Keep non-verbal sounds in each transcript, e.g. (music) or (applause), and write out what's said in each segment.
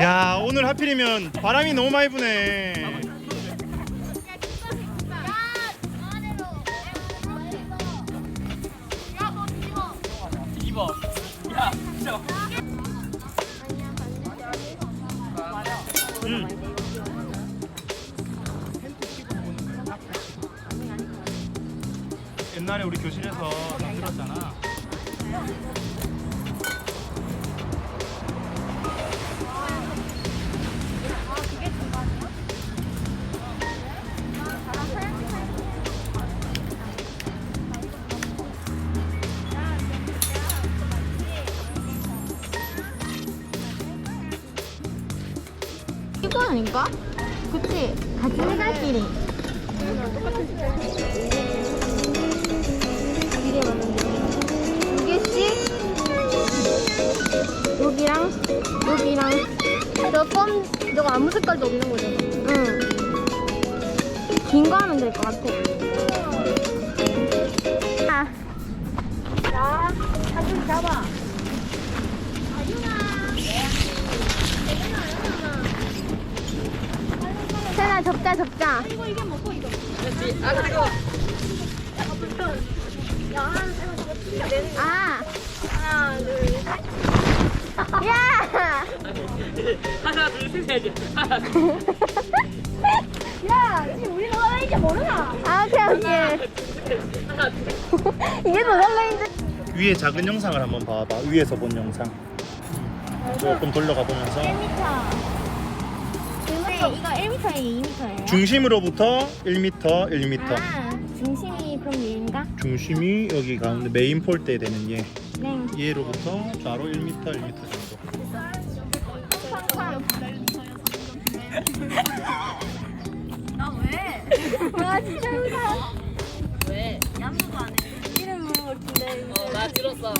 야 오늘 하필이면 바람이 너무 많이 부네. 옛날에 우리 교실에서 만들었잖아. 이거 아닌가? 그치? 같이 해갈끼리. 이게 맞는데. 두 개씩. 여기랑, 여기랑. 저 껌, 저거 아무 색깔도 없는 거잖아. 응. 긴 거 하면 될 것 같아. 아. 자, 사진 잡아. 세나 접자 접자. 아, 그리고. 아. 하나 둘 셋. 야. 하나, 둘, 셋 해야지. 하나, (laughs) 야 지금 우리 노달라인지 모르나? 아 오케이 오케이. 하나, 둘. (laughs) 이게 노달라인지. 위에 작은 영상을 한번 봐봐. 위에서 본 영상. 조금 돌려가 보면서 1m. 이거 이거 1m에 2m예요? 중심으로부터 1m, 1m. 아 중심이 그럼 얘인가? 중심이 여기 가운데 메인 폴대 되는 얘. 네. 얘로부터 좌로 1m, 1m 정도. 와 진짜 웃겨. 왜? 이름 물어볼텐데. 어, 나 들었어.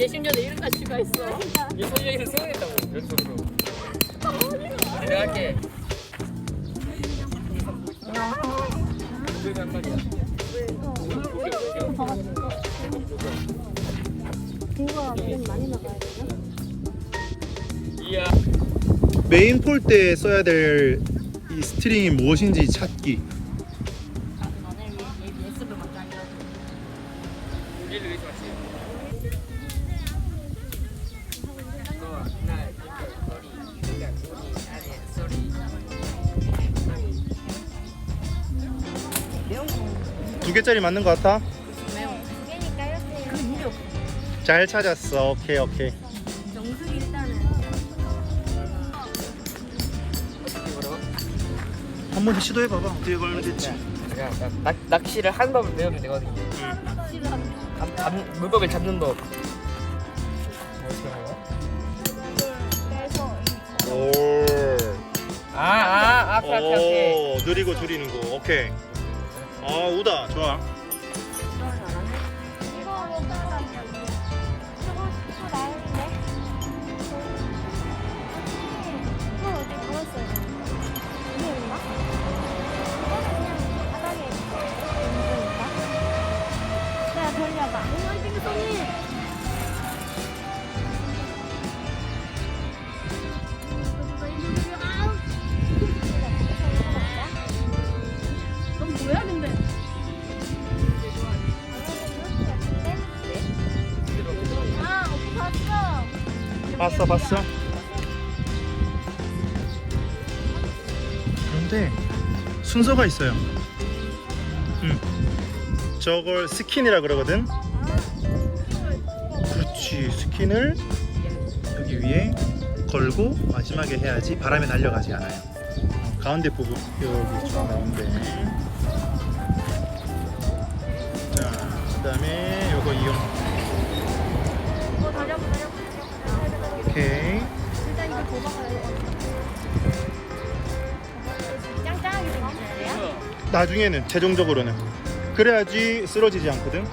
얘 심지어 내 이름까지 추가했어. 얘 소유 이름. 연속으로. 내가 할게. 한 마리야. 이거 좀 많이 나가야 되나? 이야. 메인 폴대에 써야 될 이 스트링이 무엇인지 찾기. 너네 위해 예습을 먼저 하려고. 우리를 위해서 개짜리 맞는 것 같아? 두 개니까 이렇게. 잘 찾았어. 오케이, 오케이. 정수기 일단은. 한번더 시도해봐봐. 어떻게 걸면 될지. 제가 낚, 낚시를 한 법을 배우면 되거든요. 잡, 잡, 물법을 잡는 법. 하는 그래서 오. 아, 아, 아, 오케이, 오케이, 오케이. 오, 느리고 줄이는 거. 오케이. 아, 우다. 좋아. 이거 못 따라가냐? 저 봤어. 그런데 순서가 있어요. 응. 저걸 스킨이라 그러거든. 그렇지. 스킨을 여기 위에 걸고 마지막에 해야지 바람에 날려가지 않아요. 가운데 부분 여기 쭉 가운데. 자, 그다음에 요거 이용. 오케이. 일단 이거 도망가야 돼. 짱짱하게 생겼어요? 나중에는 최종적으로는 그래야지 쓰러지지 않거든.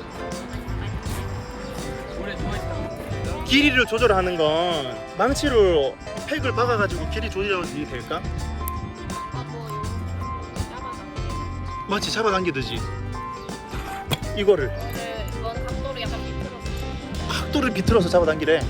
길이를 조절하는 건 망치로 팩을 박아가지고 길이 조절이 될까? 마치 잡아당기듯이 이거를 네, 이건 각도를 약간 비틀어서. 각도를 비틀어서 잡아당기래.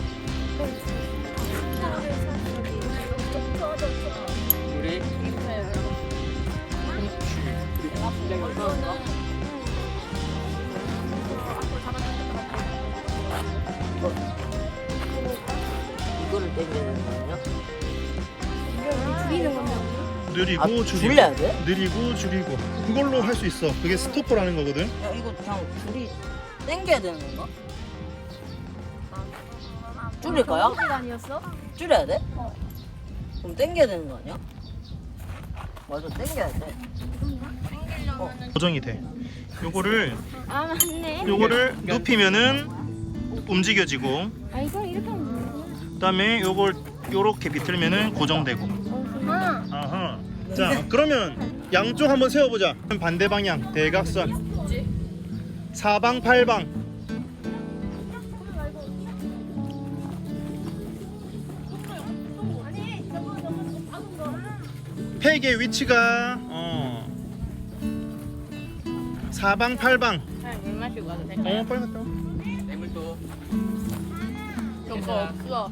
이거를 되는 거냐? 이거 줄이는 건데. 느리고 아, 줄이고 줄여야 돼? 느리고 줄이고 그걸로 할 수 있어 그게 스토퍼라는 거거든 야 이거 그냥 줄이 당겨야 되는 건가? 줄일 거야? 아니었어? 줄여야 돼? 그럼 당겨야 되는 거 아니야? 맞아 당겨야 돼. 고정이 돼. 요거를 아 맞네. 요거를 눕히면은 움직여지고 아 이거 이렇게 하면 되는 그다음에 요걸 요렇게 비틀면은 고정되고. 아 아하. 자 그러면 양쪽 한번 세워 보자. 반대 방향 대각선. 사방 팔방. 팩의 위치가 어 사방팔방 물 마시고 가도 어 빨리 갔다 와. 뇌물도. 저거 없어.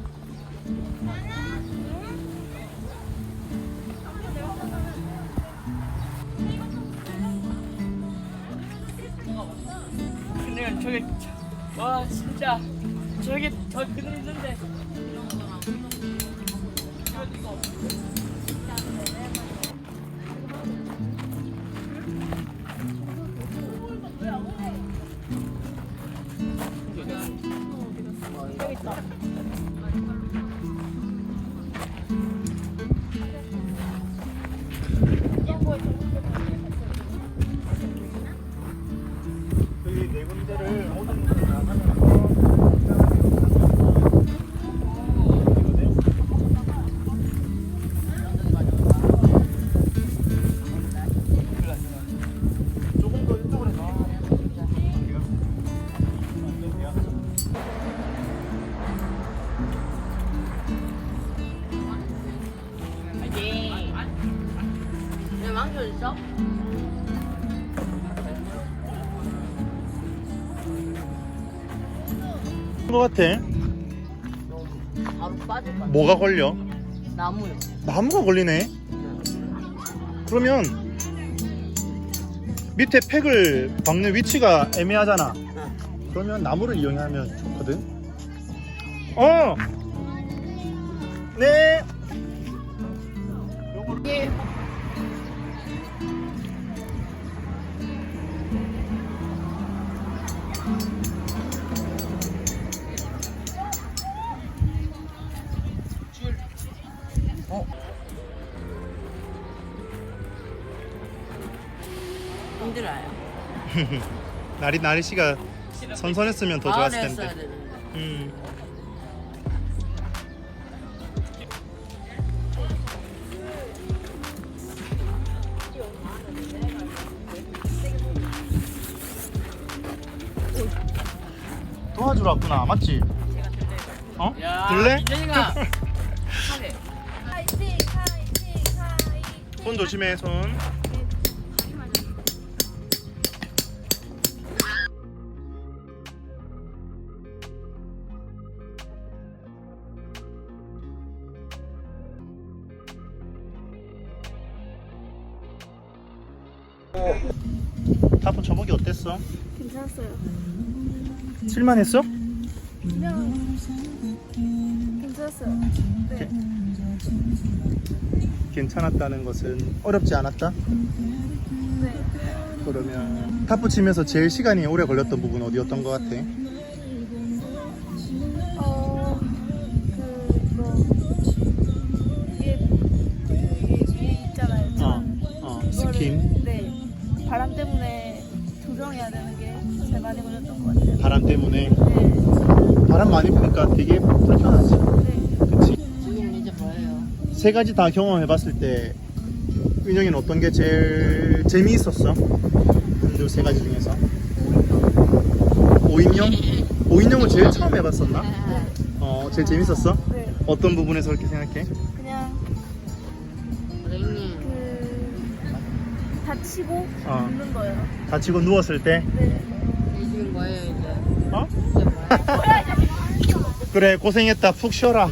근데 저게 와 진짜 저게 더 그늘진데. 여 기 것 같아. 바로 빠질 것 같아. 뭐가 걸려? 나무요. 나무가 걸리네. 그러면 밑에 팩을 박는 위치가 애매하잖아. 그러면 나무를 이용하면 좋거든. 어. 네. 어? (laughs) 날이 날씨가 선선했으면 더 좋았을 가을에 텐데. 했어야 되는데. 음. 도와주러 왔구나 맞지? 어? 민정이가 (laughs) 파이팅 파이팅. 손 조심해 손 타프 저보기 어땠어? 괜찮았어요. 쓸만했어? 그냥 괜찮았어요. 네. 괜찮았다는 것은 어렵지 않았다? 네. 그러면 타프 치면서 제일 시간이 오래 걸렸던 부분 어디였던 것 같아? 바람 때문에 조정해야 되는 게 제일 많이 걸렸던 것 같아요. 바람 때문에 네. 바람 많이 부니까 되게 불편하지 네. 그치? 지금 이제 뭐예요? 세 가지 다 경험해봤을 때 은영이는 어떤 게 제일 재미있었어? 그세 가지 중에서 5인용? 5인용을 제일 처음 해봤었나? 어, 제일 재밌었어? 네. 어떤 부분에서 그렇게 생각해? 다치고 어. 눕는 거예요. 다치고 누웠을 때 네. 지금 뭐예요 이제? 어? 이제? 그래 고생했다 푹 쉬어라